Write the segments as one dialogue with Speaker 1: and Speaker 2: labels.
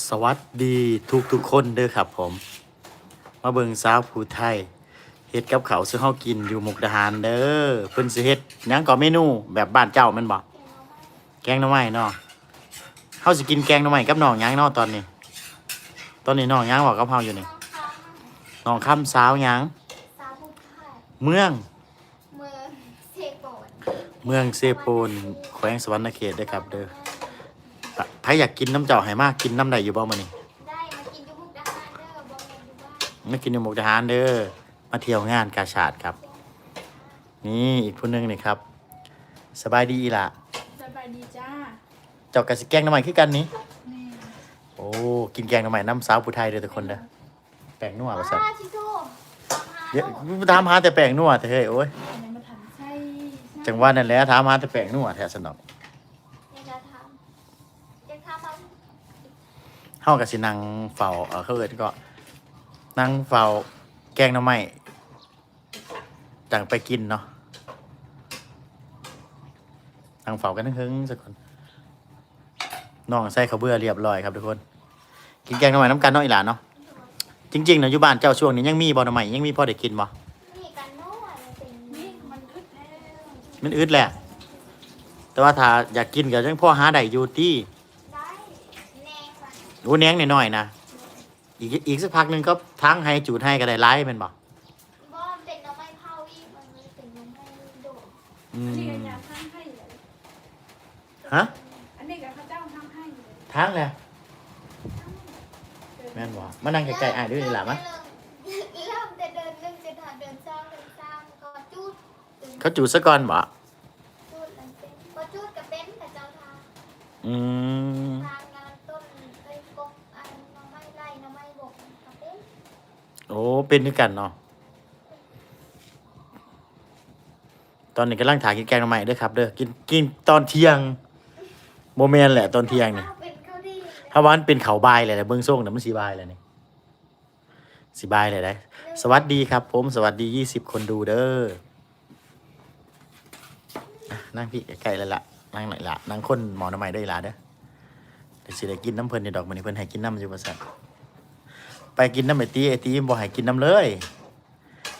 Speaker 1: สวัสดีทุกทุกๆคนเด้อครับผม มาเบิ่งสาวผู้ไทยเฮ็ดกับเขาวซื้อเฮากินอยู่มุกดาหารเด้อเพิ่นสิเฮ็ดหยังก็เมนูแบบบ้านเจ้าแม่นบ่แกงหน่อไม้เนาะเฮาสิกินแกงหน่อไม้กับน้องหยังเนาะตอนนี้ ตอนนี้น้องหยังบอกกับเฮาอยู่นี่น้องคำสาวหยัง
Speaker 2: สาวผู้ไทย
Speaker 1: เมือง
Speaker 2: เมืองเซโปน
Speaker 1: เมืองเซโปนแขวงสวรรณเขตเด้อครับเด้ออะใค รอยากกินน้ำเจ้าให้มากกินน้ำใดอยู่บ่มื้อนี้
Speaker 2: ได้มากินอยูมุกดาหารเด้อบอมเมนดูบ้าน
Speaker 1: มากินในหมกทหารเด้อมาเที่ยวงานกาชาดครับ นี่อีกผู้หนึงนี่ครับ สบายดีอีหล่ะ
Speaker 3: สบายดีจ้า
Speaker 1: เจ้ากะสิแกงหน้ำใหม่คือกันนี้
Speaker 3: นี่
Speaker 1: โอ้กินแกงหน้ำใหม่น้ำสาวผู้ไทยเด้อทุกคนเด้อแป้งนัวประสัน
Speaker 2: อ้าชิโต้ตามหา
Speaker 1: เดี๋ยว
Speaker 2: ลูก
Speaker 1: ถามหาแต่แป้งนัวแต่เฮ้ยโอ้ย
Speaker 3: อันนี้มาทำไส้
Speaker 1: จังว่านั่นแหละถามหาแต่แป้งนัวแท้สนอก
Speaker 2: ยังจะทำยังทำมา
Speaker 1: เฮากะสินังเฝ้าเออเขาเอิ้นก็นั่งเฝ้าแกงหน้ำใหม่จังไปกินเนาะนั่งเฝ้ากันทั้งหึงสักคนน้องใส่ข้าวเบื่อเรียบร้อยครับทุกคน กินแกงหน่อไม้น้ำกันเนาะอีหลานเนาะจริงๆเนาะอยู่บ้านเจ้าช่วงนี้ยังมีบ่หน่อไม้ยังมีพอได้กินบ่
Speaker 2: นี่กันโน่อะไรเป็น
Speaker 3: นี่มันอึดแล้ว
Speaker 1: มันอึดแหละ แต่ว่าถ้าอยากกินก็ยังพ่อหาได้อยู่ที่
Speaker 2: มัน
Speaker 1: โอ้แหนงน้อยๆนะ อีกอีกสักพักหนึงก็ทั้งให้จูดให้ก็ได้ไล่แม่นบ่
Speaker 2: บอมเป็นน้ำไม่เผาอีกมันไม่เป็นน้ำไม่โดด
Speaker 1: อื
Speaker 3: อันนี้ก็
Speaker 1: ม
Speaker 3: อยากทำให้เลย
Speaker 1: ฮะ
Speaker 3: อันนี้ก็พระเจ้าทำให้เลย
Speaker 1: ทั้งเลยแม่นบ่มานั่งใกล้ๆอ่านด้วยนี่ล่ะมะ
Speaker 2: เริ่มแต่เดินหนึ่งจะถ่ายเดินสองเดินสามก็จูด
Speaker 1: เขาจูดซะก่อนบ่
Speaker 2: จูดอันเป็นก็จูดกับเป็นแต่เจ้าทาง
Speaker 1: อืม
Speaker 2: ทางงานต้นไอ้กบอันน้ำไม้ไล่น้ำไม้บกกับเป็น
Speaker 1: โอ้เป็นด้วยกันเนาะตอนนี้กำลังถ่ายกินแกงหน่อไม้เด้อครับเด้อกินกินตอนเที่ยงโมเมนแหละตอนเที่ยงนี่
Speaker 2: ข้าวเป็นข้าวดีเลย
Speaker 1: ถ้าว่ามันเป็นเขาบายเลยนะเบื้องส่งนะมันสีบายเลยนี่สีบายเลยได้สวัสดีครับ ผมสวัสดียี่สิบคนดูเด้ออะนั่งพี่ใกล้ๆเลยละนั่งหน่อยละนั่งคนหมอน้ำใหม่ด้วยละเด้อเดี๋ยวสิได้กินน้ำเพลินในดอกมันนี่เพิ่นให้กินน้ำอยู่ประสัน ไปกินน้ำไอตีไอตีบ่ให้กินน้ำเลย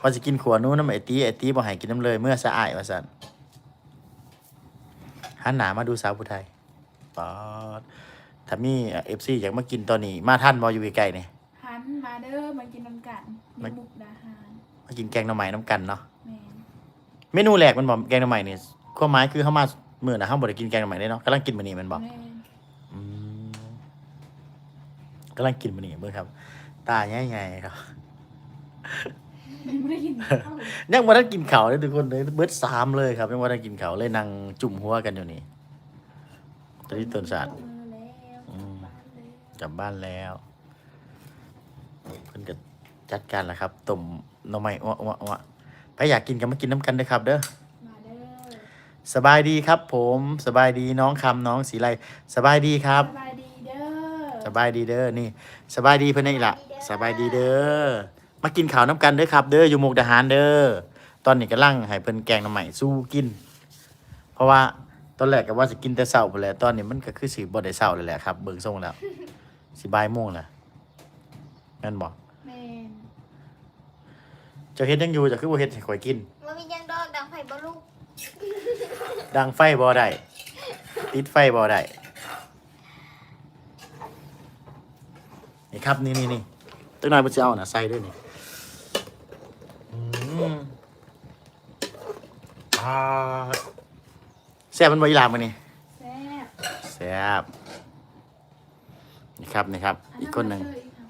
Speaker 1: พอสิกินขวดนู้นน้ำไอตีไอตีบ่ให้กินน้ำเลย เมื่อสะอายประสันหันหนามาดูสาวผู้ไทยปอดถ้ามีเอฟซีอยากมากินตอนนี้ มาท่านบออยู่ใกล้ๆนี่
Speaker 3: หันมาเด้อมากินน้ำกัน
Speaker 1: มั
Speaker 3: อนยู่มุกดาหาร
Speaker 1: มากินแกงหน่อไม้น้ำกันเนาะ
Speaker 3: แม่น
Speaker 1: เมนูแรกมันบอกแกงหน่อไม้นี่ความหมายคือเขามาเมื่อนะเขาบ่ได้กินแกงหน่อไม้ได้เนาะกำลังกินมื้อนี้แมันบอก
Speaker 3: แม่น
Speaker 1: อืมกำลังกินมื้อนี้เบิ่งครับ ตาใหญ่ๆครับ
Speaker 3: ไม่ได้กินข้าว
Speaker 1: ยังบ่ได้กินข้าวเลยทุกคนเลยเบิดสามเลยครับยังบ่ได้กินข้าวเลยนั่งจุ่มหัวกันอยู่นี่ตอนนี้ต้นศาสตร์
Speaker 3: มือแล้ว
Speaker 1: อืม
Speaker 3: บ้านเลย
Speaker 1: กลับบ้านแล้วเพิ่นก็จัดการแล้วครับต้มหน่อไม้อ้วๆๆไปอยากกินก็มากินน้ำกันเด้อครับเด้อ
Speaker 3: มาเด้อ
Speaker 1: สบายดีครับ ผมสบายดีน้องคำน้องสีไรสบายดีครับ
Speaker 3: สบายดีเด้อ
Speaker 1: สบายดีเด้อนี่ สบายดีเพื่อนนี่ละสบายดีเด้อมากินข้าวน้ำกันเด้อครับ เด้ออยู่มุกดาหารเด้อตอนนี้ก็ลั่งให้เพิ่นแกงหน้ำใหม่สู้กิน เพราะว่าตอนแรกก็ว่าจะกินแต่เช้าไปแหล้วตอนนี้มันก็คือสิบ่ได้เช้าเลยแหละครับ เบิ่งทรงแล้วสิบ่ายโมงแล้วแม่นบ่
Speaker 3: แม่น
Speaker 1: เจ้าเฮ็ดยังอยู่เจ้าคือบ่เฮ็ดให้ข่อยกิน
Speaker 2: มันมียังดอกดังไผ่บอลูก
Speaker 1: ดังไฟบ่ได้ติดไฟบ่ได้ นี่ครับ นี่นี่นี่ตัวน้อยมันจะเอาน่ะใส่ด้วยนี่อืมอ่าแซ่บมันบ่อีหลามมันนี่
Speaker 3: แซ่บ
Speaker 1: แซ่บนี่ครับนี่ครับ อีกคนหนึ่ง
Speaker 3: เามาเจออีกครับ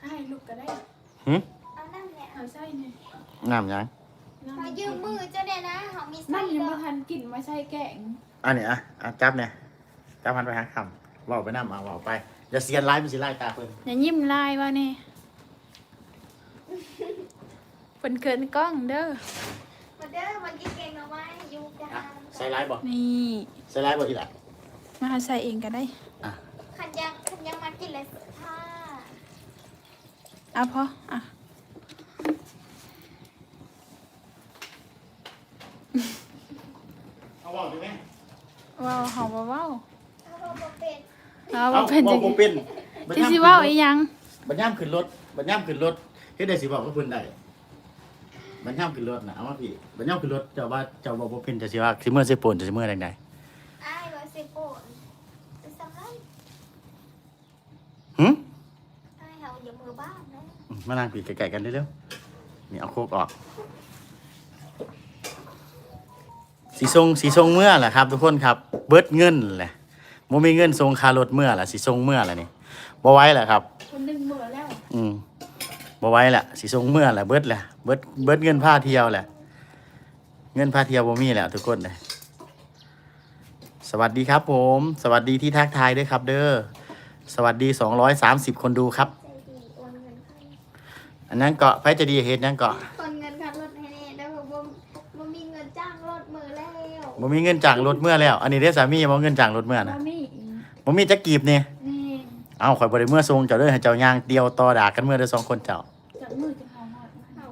Speaker 3: ให้ลูกก็ได้
Speaker 1: หึ
Speaker 2: เอาน้ำเนี่ย
Speaker 3: เอาไส้เนี่ย
Speaker 1: น้ำยัง
Speaker 3: น้ำ
Speaker 2: มายืมมือเจ้าเนี่ยนะเขามีไส้
Speaker 3: นั่นยัง
Speaker 2: ด
Speaker 3: ไม่
Speaker 2: อก
Speaker 3: ทันกินมาใช่แกง
Speaker 1: อันนี้อะอะจับเนี่ยจับมันไปหาคำเว่าไปน้ำเอาเว่าไป อย่าเสียนไลฟ์มันสิไล่ตาเพิ่น
Speaker 3: อย่ายิ้มลายวะนี่เป็นเคินกล้องเด้อ
Speaker 2: มาเด้อมากินแกงหน่อไม้อยูจา
Speaker 1: อะ
Speaker 2: น
Speaker 1: ใส่ไลฟ์บ่
Speaker 3: นี่
Speaker 1: ใส่ไลฟ์บ่อีหล่ะ
Speaker 3: มาใส่เองก็ได้
Speaker 2: ขันยังขันยังมากินเลยค่ะ
Speaker 3: เอาพออะ
Speaker 1: เอาบอกดีไหม
Speaker 3: ว้าวหอมว้าว
Speaker 2: เอาพอบ่เป็น
Speaker 3: เอา
Speaker 1: เอ้า
Speaker 3: ว่าเป็น
Speaker 1: เว้า
Speaker 3: จัง
Speaker 1: บ่เป็นบัด
Speaker 3: ที่
Speaker 1: ยาม
Speaker 3: สิ
Speaker 1: ขึ้น
Speaker 3: เว่าร
Speaker 1: ถ
Speaker 3: อีหยัง
Speaker 1: บัดยามขึ้นรถบัดยามขึ้นรถเฮ็ดได้สิบอกกับเพิ่นได้บัดยามขึ้นรถน่ะเอามาพี่บัดยามขึ้นรถเจ้าว่าเจ้าบ่บ่เป็นจะสิว่าสิเมื่อสิโปนจะสิเมื่อใด
Speaker 2: อ้ายว่าสิโปนจะสำไร
Speaker 1: ๆหึ
Speaker 2: อ้ายเฮาอย่ามือบ้านนะ
Speaker 1: มานั่งพี่ไกลๆกันเร็วๆนี่เอาโคกออกสีทรงสีทรงเมื่อแหละครับ ทุกคนครับ เบิดเงินแหละ บ่มีเงินทรงคารถเมื่อแหละสีทรงเมื่อแหละนี่บ่ไหว้แหละครับ
Speaker 3: คนหนึงเบื่อแล้ว
Speaker 1: อืมบ่ไหว้แหละสีทรงเมื่อแหละเบิดแหละเบิดเบิดเงินพาเที่ยวแหละ เงินพาเที่ยวบ่มีแล้วทุกคนเลยสวัสดีครับผม สวัสดีที่ทักทายด้วยครับ เด้อสวัสดี230 คนดูครับ
Speaker 2: ใจดีโอนเงินให้
Speaker 1: อันนั้นเกาะไผจะดีเฮ็ดนั่นเกาะ
Speaker 2: โอนเงินค่ารถให้แน่แล้วก็บ่บ่มีเงินจ้างรถมือแล้ว
Speaker 1: บ่มีเงินจ้างรถเมื่อแล้ว อันนี้ได้สามีบ่เงินจ้างรถเมื่อ
Speaker 3: บ่
Speaker 1: นะ
Speaker 3: มี
Speaker 1: บ่มีจักกีบนี่
Speaker 3: นี่
Speaker 1: เอ้าข่อยบ่ได้เมื่อทรงเจ้าเด้อให้เจ้าย่างเดียวต่อดากกันเมื่อเด้อสองคนเจ้า
Speaker 3: จากมือจะเฮาฮอด
Speaker 2: เฮา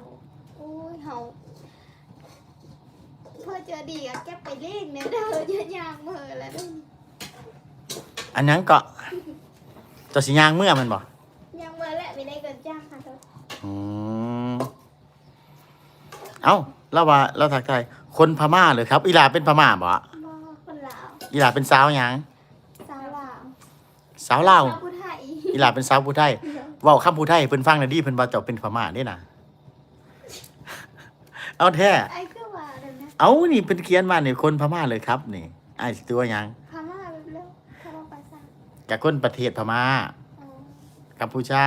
Speaker 2: โอ้ยเฮาเพื่อเจอดีก็เก็บไปเล่นเนี่ยเด้อเยอะยางมือแล้วเด้อ
Speaker 1: อันนั้นเกาะเจ้าสิย่างเมื่อมันบ่
Speaker 2: ยังมือแล้วไม่ได้เงินจ้างค่ะเธอ
Speaker 1: อืมเอ้าเราว่าเราทักทายคนพม่าเลยครับอีหลาเป็นพม่าบ่
Speaker 2: บ่คนลาว
Speaker 1: อีหลาเป็นสาวหยัง
Speaker 2: สาวลาว
Speaker 1: สาวลาว
Speaker 2: สาวผู้ไทย
Speaker 1: อีหลาเป็นสาวผู้ไทยเว้าคำผู้ไทยให้เพิ่นฟังหน่อยดิเพิ่นว่าเจ้าเป็นพม่าเด้น่ะเอาแท้
Speaker 2: ไอ้คือว่าเดี๋ยวนะ
Speaker 1: เอานี่เป็นเขียนมานี่คนพม่าเลยครับนี่อ้ายสิตัวหยัง
Speaker 2: พม่าแบบเร็วพม่าภาษา
Speaker 1: จากคนประเทศพม่า
Speaker 2: อ๋อ
Speaker 1: กัมพูชา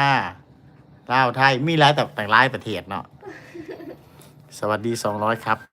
Speaker 1: ลาวไทยมีหลายแต่แต่หลายประเทศเนาะสวัสดี200ครับ